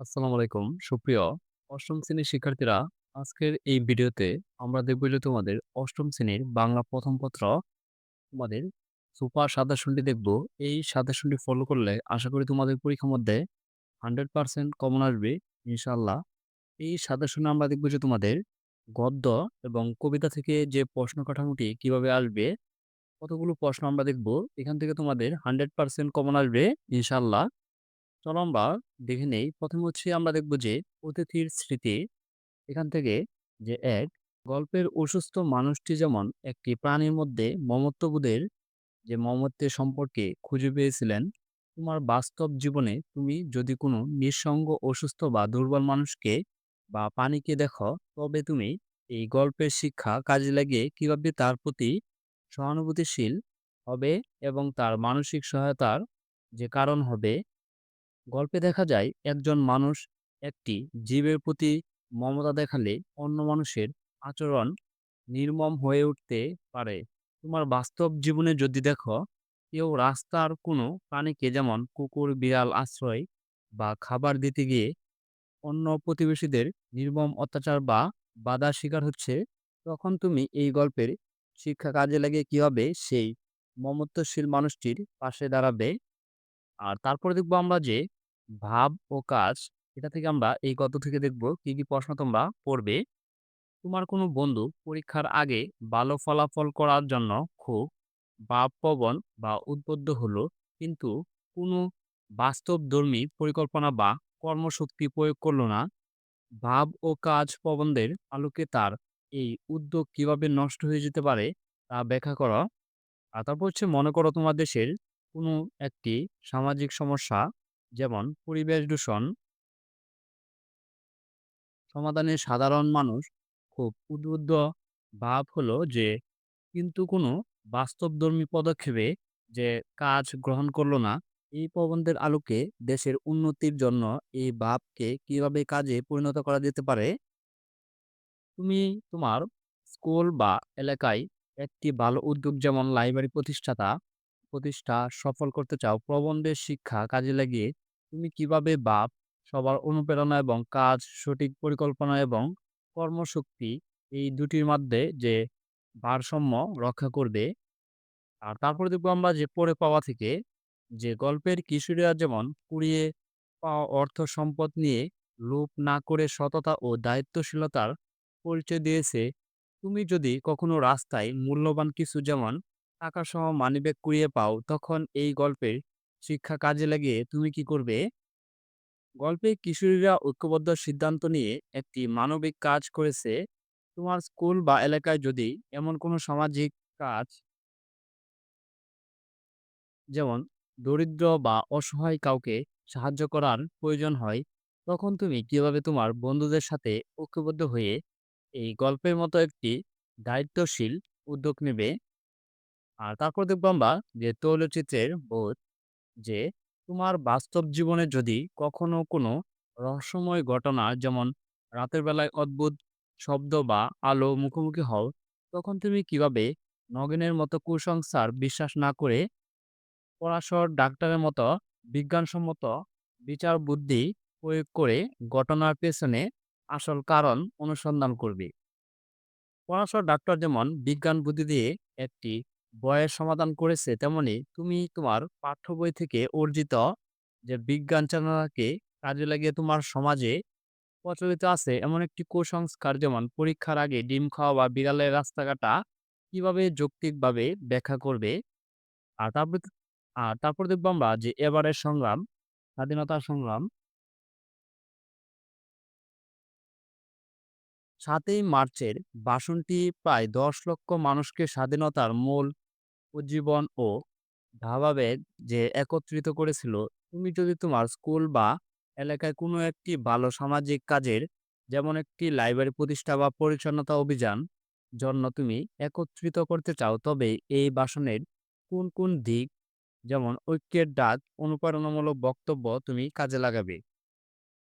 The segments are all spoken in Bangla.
আসসালামু আলাইকুম। সুপ্রিয় অষ্টম শ্রেণির শিক্ষার্থীরা, আজকের এই ভিডিওতে আমরা দেখব যে তোমাদের অষ্টম শ্রেণির বাংলা প্রথম পত্র তোমাদের সুপার সাজেশনটি দেখব। এই সাজেশনটি ফলো করলে আশা করি তোমাদের পরীক্ষার মধ্যে 100% কমন আসবে ইনশাআল্লাহ। এই সাজেশনে আমরা দেখব যে তোমাদের গদ্য এবং কবিতা থেকে যে প্রশ্ন কাঠামোটি কীভাবে আসবে, কতগুলো প্রশ্ন আমরা দেখব। এখান থেকে তোমাদের 100% কমন আসবে ইনশাআল্লাহ। চলো আমরা দেখে নেই। ১ম হচ্ছে আমরা দেখব যে অতিথির স্মৃতি। এখান থেকে যে এক গল্পের অসুস্থ মানুষটি যেমন একটি প্রাণীর মধ্যে মমত্ববোধের যে মমত্বের সম্পর্কে খুঁজে পেয়েছিলেন, তোমার বাস্তব জীবনে তুমি যদি কোনো নিঃসঙ্গ, অসুস্থ বা দুর্বল মানুষকে বা প্রাণীকে দেখো, তবে তুমি এই গল্পের শিক্ষা কাজে লাগিয়ে কীভাবে তার প্রতি সহানুভূতিশীল হবে এবং তার মানসিক সহায়তার যে কারণ হবে গল্পে দেখা যায় একজন মানুষ একটি জীবের প্রতি মমতা দেখালে অন্য মানুষের আচরণ নির্মম হয়ে উঠতে পারে। তোমার বাস্তব জীবনে যদি দেখো, কেউ রাস্তার কোনো প্রাণীকে যেমন কুকুর, বিড়াল আশ্রয় বা খাবার দিতে গিয়ে অন্য প্রতিবেশীদের নির্মম অত্যাচার বা বাধার শিকার হচ্ছে, তখন তুমি এই গল্পের শিক্ষা কাজে লাগিয়ে কি হবে সেই মমত্বশীল মানুষটির পাশে দাঁড়াবে? আর তারপরে দেখব আমরা যে ভাব ও কাজ এটা থেকে আমরা এই গদ্য থেকে দেখব কি, কি প্রশ্ন তোমরা পড়বে। তোমার কোনো বন্ধু পরীক্ষার আগে ভালো ফলাফল করার জন্য খুব ভাবপ্রবণ বা উদ্বুদ্ধ হলো, কিন্তু কোনো বাস্তবধর্মী পরিকল্পনা বা কর্মশক্তি প্রয়োগ করল না। ভাব ও কাজ প্রবন্ধের আলোকে তার এই উদ্যোগ কীভাবে নষ্ট হয়ে যেতে পারে তা ব্যাখ্যা করো। আর তারপর হচ্ছে মনে করো তোমার দেশের কোনো একটি সামাজিক সমস্যা, যেমন পরিবেশ দূষণ সমাধানে সাধারণ মানুষ খুব উদ্বুদ্ধ ভাব হলো যে, কিন্তু কোনো বাস্তবধর্মী পদক্ষেপে যে কাজ গ্রহণ করল না, এই প্রবন্ধের আলোকে দেশের উন্নতির জন্য এই ভাবকে কীভাবে কাজে পরিণত করা যেতে পারে? তুমি তোমার স্কুল বা এলাকায় একটি ভালো উদ্যোগ যেমন লাইব্রেরি প্রতিষ্ঠাতা প্রতিষ্ঠা সফল করতে চাও, প্রবন্ধের শিক্ষা কাজে লাগিয়ে তুমি কীভাবে বাপ সবার অনুপ্রেরণা এবং কাজ সঠিক পরিকল্পনা এবং কর্মশক্তি এই দুটির মধ্যে যে ভারসাম্য রক্ষা করবে। আর তারপরে দেখব আমরা যে পড়ে পাওয়া থেকে যে গল্পের কিশোরীরা যেমন কুড়িয়ে পাওয়া অর্থ সম্পদ নিয়ে লোভ না করে সততা ও দায়িত্বশীলতার পরিচয় দিয়েছে, তুমি যদি কখনো রাস্তায় মূল্যবান কিছু যেমন টাকা সহ মানিব্যাগ কুড়িয়ে পাও, তখন এই গল্পের শিক্ষা কাজে লাগিয়ে তুমি কি করবে? গল্পে কিশোরীরা ঐক্যবদ্ধ সিদ্ধান্ত নিয়ে একটি মানবিক কাজ করেছে। তোমার স্কুল বা এলাকায় যদি এমন কোনো সামাজিক কাজ যেমন দরিদ্র বা অসহায় কাউকে সাহায্য করার প্রয়োজন হয়, তখন তুমি কীভাবে তোমার বন্ধুদের সাথে ঐক্যবদ্ধ হয়ে এই গল্পের মতো একটি দায়িত্বশীল উদ্যোগ নেবে? আর তারপর দেখব আমরা যে তৈলচিত্রের বোধ যে তোমার বাস্তব জীবনে যদি কখনো কোনো রহস্যময় ঘটনা যেমন রাতের বেলায় অদ্ভুত শব্দ বা আলো মুখোমুখি হও, তখন তুমি কীভাবে নগেনের মতো কুসংস্কার বিশ্বাস না করে পরাশর ডাক্তারের মতো বিজ্ঞানসম্মত বিচার বুদ্ধি প্রয়োগ করে ঘটনার পেছনে আসল কারণ অনুসন্ধান করবে? পরাশর ডাক্তার যেমন বিজ্ঞান বুদ্ধি দিয়ে একটি বয়ের সমাধান করেছে তেমনি তুমি তোমার পাঠ্য বই থেকে অর্জিত যে বিজ্ঞান চেতনাকে কাজে লাগিয়ে তোমার সমাজে প্রচলিত আছে এমন একটি কুসংস্কার যেমন পরীক্ষার আগে ডিম খাওয়া বা বিড়ালের রাস্তা কাটা কীভাবে যৌক্তিকভাবে ব্যাখ্যা করবে? আর তারপর আর তারপর দেখব আমরা যে এবারের সংগ্রাম, স্বাধীনতা সংগ্রাম সাতই মার্চের ভাষণটি প্রায় দশ লক্ষ মানুষকে স্বাধীনতার মূল উজ্জীবন ও ভাবাবেগ যে একত্রিত করেছিল। তুমি যদি তোমার স্কুল বা এলাকায় কোনো একটি ভালো সামাজিক কাজের, যেমন একটি লাইব্রেরি প্রতিষ্ঠা বা পরিচ্ছন্নতা অভিযান জন্য তুমি একত্রিত করতে চাও, তবে এই ভাষণের কোন কোন দিক, যেমন ঐক্যের ডাক, অনুপ্রেরণামূলক বক্তব্য তুমি কাজে লাগাবে?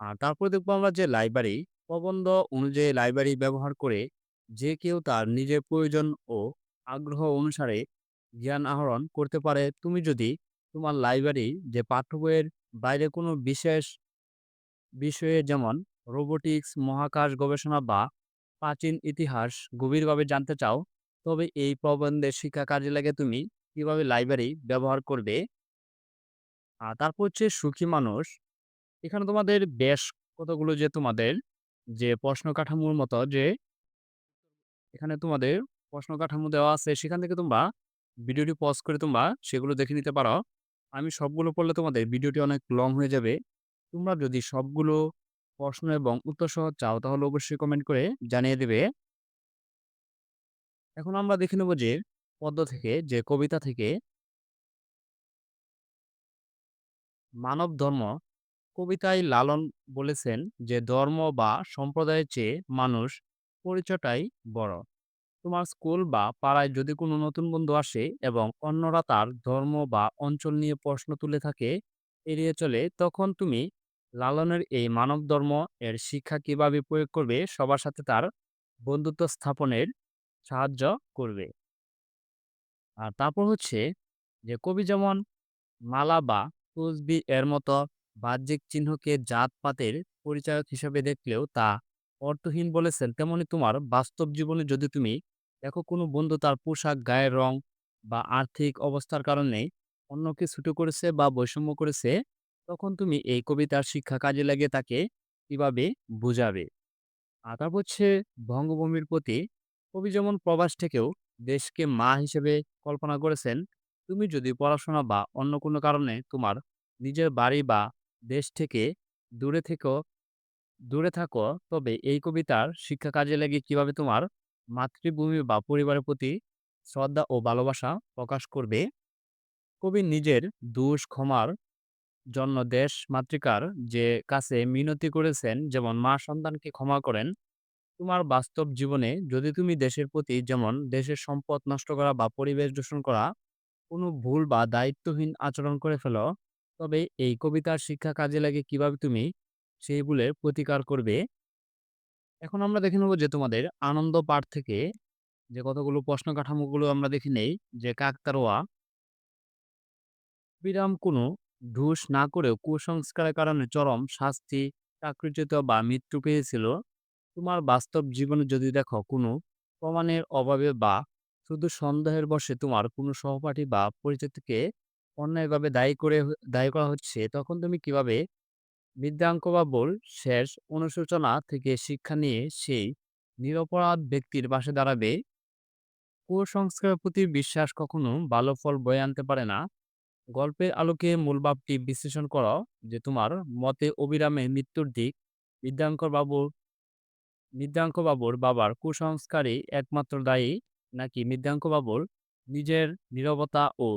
আর তারপরে দেখব আমরা যে লাইব্রেরি প্রবন্ধ অনুযায়ী লাইব্রেরি ব্যবহার করে যে কেউ তার নিজের প্রয়োজন ও আগ্রহ অনুসারে জ্ঞান আহরণ করতে পারে তুমি যদি তোমার লাইব্রেরি যে পাঠ্য বইয়ের বাইরে কোনো বিশেষ বিষয়ে যেমন রোবোটিক্স, মহাকাশ গবেষণা বা প্রাচীন ইতিহাস গভীরভাবে জানতে চাও, তবে এই প্রবন্ধের শিক্ষা কাজে লাগে তুমি কীভাবে লাইব্রেরি ব্যবহার করবে। আর তারপর হচ্ছে সুখী মানুষ। এখানে তোমাদের বেশ কতগুলো যে তোমাদের যে প্রশ্ন কাঠামোর মতো যে এখানে তোমাদের প্রশ্ন কাঠামো দেওয়া আছে, সেখান থেকে তোমরা ভিডিওটি পজ করে তোমরা সেগুলো দেখে নিতে পারো। আমি সবগুলো পড়লে তোমাদের ভিডিওটি অনেক লং হয়ে যাবে। তোমরা যদি সবগুলো প্রশ্ন এবং উত্তর সহ চাও, তাহলে অবশ্যই কমেন্ট করে জানিয়ে দেবে এখন আমরা দেখে নেব যে পদ্ম থেকে, যে কবিতা থেকে মানব ধর্ম কবিতায় লালন বলেছেন যে, ধর্ম বা সম্প্রদায়ের চেয়ে মানুষ পরিচয়টাই বড়। তোমার স্কুল বা পাড়ায় যদি কোনো নতুন বন্ধু আসে এবং অন্যরা তার ধর্ম বা অঞ্চল নিয়ে প্রশ্ন তুলে থাকে, এড়িয়ে চলে, তখন তুমি লালনের এই মানব ধর্ম এর শিক্ষা কীভাবে প্রয়োগ করবে, সবার সাথে তার বন্ধুত্ব স্থাপনের সাহায্য করবে আর তারপর হচ্ছে যে, কবি যেমন মালা বা তসবি এর মতো বাহ্যিক চিহ্নকে জাতপাতের পরিচায়ক হিসেবে দেখলেও তা অর্থহীন বলেছেন। তেমনি তোমার বাস্তব জীবনে যদি তুমি দেখো কোনো বন্ধু তার পোশাক, গায়ের রং বা আর্থিক অবস্থার কারণে অন্যকে ছুটো করেছে বা বৈষম্য করেছে, তখন তুমি এই কবিতার শিক্ষা কাজে লাগিয়ে তাকে কীভাবে বুঝাবে? আর হচ্ছে বঙ্গভূমির প্রতি। কবি যেমন প্রবাস থেকেও দেশকে মা হিসেবে কল্পনা করেছেন, তুমি যদি পড়াশোনা বা অন্য কোনো কারণে তোমার নিজের বাড়ি বা দেশ থেকে দূরে থেকেও দূরে থাকো। তবে এই কবিতার শিক্ষা কাজে লেগে কীভাবে তোমার মাতৃভূমি বা পরিবারের প্রতি শ্রদ্ধা ও ভালোবাসা প্রকাশ করবে? কবি নিজের দোষ ক্ষমার জন্য দেশ মাতৃকার যে কাছে মিনতি করেছেন, যেমন মা সন্তানকে ক্ষমা করেন, তোমার বাস্তব জীবনে যদি তুমি দেশের প্রতি যেমন দেশের সম্পদ নষ্ট করা বা পরিবেশ দূষণ করা কোনো ভুল বা দায়িত্বহীন আচরণ করে ফেলো তবে এই কবিতার শিক্ষা কাজে লাগে কীভাবে তুমি সেই ভুলের প্রতিকার করবে? এখন আমরা দেখে নেব যে তোমাদের আনন্দ পাঠ থেকে যে কতগুলো প্রশ্ন কাঠামোগুলো আমরা দেখে নেই, যে কাকতারোয়া বিরাম কোনো ঘুষ না করেও কুসংস্কারের কারণে চরম শাস্তি চাকরিচ্যুত বা মৃত্যু পেয়েছিল। তোমার বাস্তব জীবনে যদি দেখো কোনো প্রমাণের অভাবে বা শুধু সন্দেহের বশে তোমার কোনো সহপাঠী বা পরিচিতকে অন্যায়ভাবে দায়ী করে দায়ী করা হচ্ছে, তখন তুমি কীভাবে বিদ্যাঙ্ক বা শেষ অনুশোচনা থেকে শিক্ষা নিয়ে সেই নিরপরাধ ব্যক্তির পাশে দাঁড়াবে? কুসংস্কারের প্রতি বিশ্বাস কখনো ভালো ফল বয়ে আনতে পারে না। গল্পের আলোকে মূল ভাবটি বিশ্লেষণ করো যে তোমার মতে অবিরামে মৃত্যুর দিক বিদ্যাঙ্কর বাবু মৃদ্যাঙ্ক বাবুর বাবার কুসংস্কারই একমাত্র দায়ী, নাকি মৃদ্যাঙ্ক বাবুর নিজের নীরবতা ও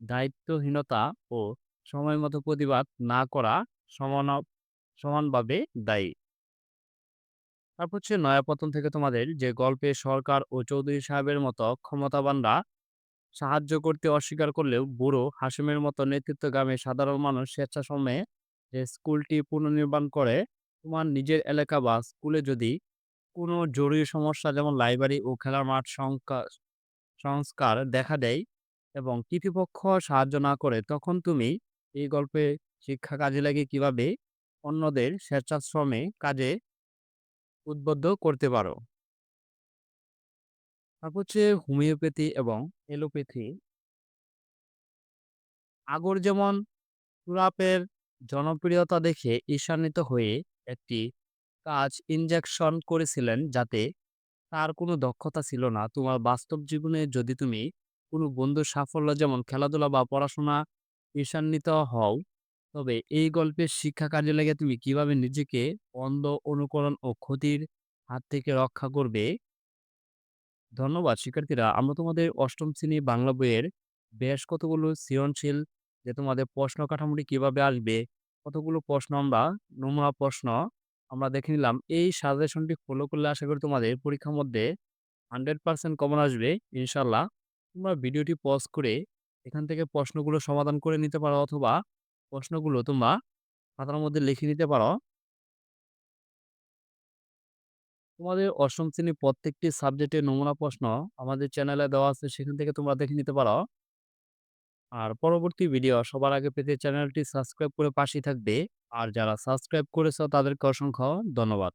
দায়িত্বহীনতা ও সময়মতো প্রতিবাদ না করা সমান সমানভাবে দায়ী। তারপর হচ্ছে নয়াপতন থেকে তোমাদের যে গল্পে সরকার ও চৌধুরী সাহেবের মতো ক্ষমতাবানরা সাহায্য করতে অস্বীকার করলেও বুড়ো হাসিমের মতো নেতৃত্বগামী সাধারণ মানুষ স্বেচ্ছাশ্রমে যে স্কুলটি পুনর্নির্মাণ করে, তোমার নিজের এলাকা বা স্কুলে যদি কোনো জরুরি সমস্যা যেমন লাইব্রেরি ও খেলার মাঠ সংকা- সংস্কার দেখা দেয় এবং কৃতিপক্ষ সাহায্য না করে তখন তুমি এই গল্পে শিক্ষা কাজে লাগিয়ে কীভাবে অন্যদের স্বেচ্ছাশ্রমে কাজে উদ্বুদ্ধ করতে পারো তারপর হচ্ছে হোমিওপ্যাথি এবং এলোপ্যাথি আগর যেমন সুরাপের জনপ্রিয়তা দেখে ঈর্ষান্বিত হয়ে একটি কাজ ইনজেকশন করেছিলেন যাতে তার কোনো দক্ষতা ছিল না। তোমার বাস্তব জীবনে যদি তুমি কোনো বন্ধুর সাফল্য যেমন খেলাধুলা বা পড়াশোনা ঈর্ষান্বিত হও, তবে এই গল্পের শিক্ষা কাজে লেগে তুমি কীভাবে নিজেকে অন্ধ অনুকরণ ও ক্ষতির হাত থেকে রক্ষা করবে। ধন্যবাদ শিক্ষার্থীরা। আমরা তোমাদের অষ্টম শ্রেণি বাংলা বইয়ের বেশ কতগুলো সৃজনশীল যে তোমাদের প্রশ্ন কাঠামোটি কীভাবে আসবে, কতগুলো প্রশ্ন আমরা নমুনা প্রশ্ন আমরা দেখে নিলাম। এই সাজেশনটি ফলো করলে আশা করি তোমাদের পরীক্ষার মধ্যে 100% কমন আসবে ইনশাআল্লাহ। তোমরা ভিডিওটি পজ করে এখান থেকে প্রশ্নগুলো সমাধান করে নিতে পারো অথবা প্রশ্নগুলো তোমরা খাতার মধ্যে লিখে নিতে পারো। তোমাদের অষ্টম শ্রেণির প্রত্যেকটি সাবজেক্টের নমুনা প্রশ্ন আমাদের চ্যানেলে দেওয়া আছে, সেখান থেকে তোমরা দেখে নিতে পারো। আর পরবর্তী ভিডিও সবার আগে পেতে চ্যানেলটি সাবস্ক্রাইব করে পাশেই থাকবে। আর যারা সাবস্ক্রাইব করেছ তাদেরকে অসংখ্য ধন্যবাদ।